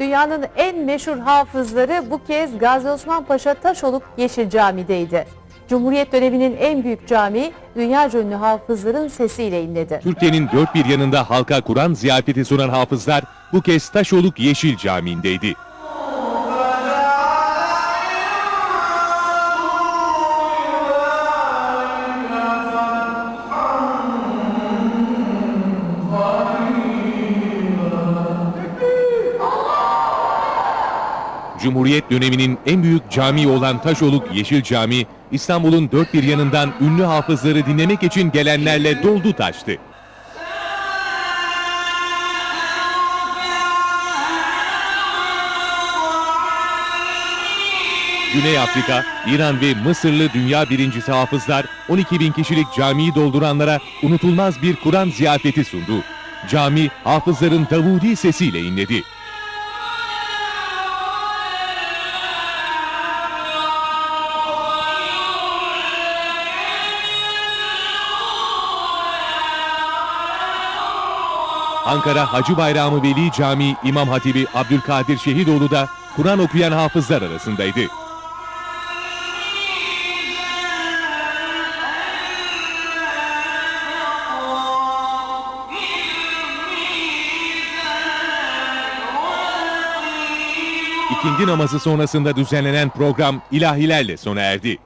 Dünyanın en meşhur hafızları bu kez Gazi Osman Paşa Taşoluk Yeşil Cami'deydi. Cumhuriyet döneminin en büyük camii dünyaca ünlü hafızların sesiyle inledi. Türkiye'nin dört bir yanında halka Kur'an ziyafeti sunan hafızlar bu kez Taşoluk Yeşil Camii'ndeydi. Cumhuriyet döneminin en büyük camii olan Taşoluk Yeşil Camii, İstanbul'un dört bir yanından ünlü hafızları dinlemek için gelenlerle doldu taştı. Güney Afrika, İran ve Mısırlı dünya birincisi hafızlar 12 bin kişilik camiyi dolduranlara unutulmaz bir Kur'an ziyafeti sundu. Cami hafızların Davudi sesiyle inledi. Ankara Hacı Bayramı Veli Camii İmam Hatibi Abdülkadir Şehidoğlu da Kur'an okuyan hafızlar arasındaydı. İkindi namazı sonrasında düzenlenen program ilahilerle sona erdi.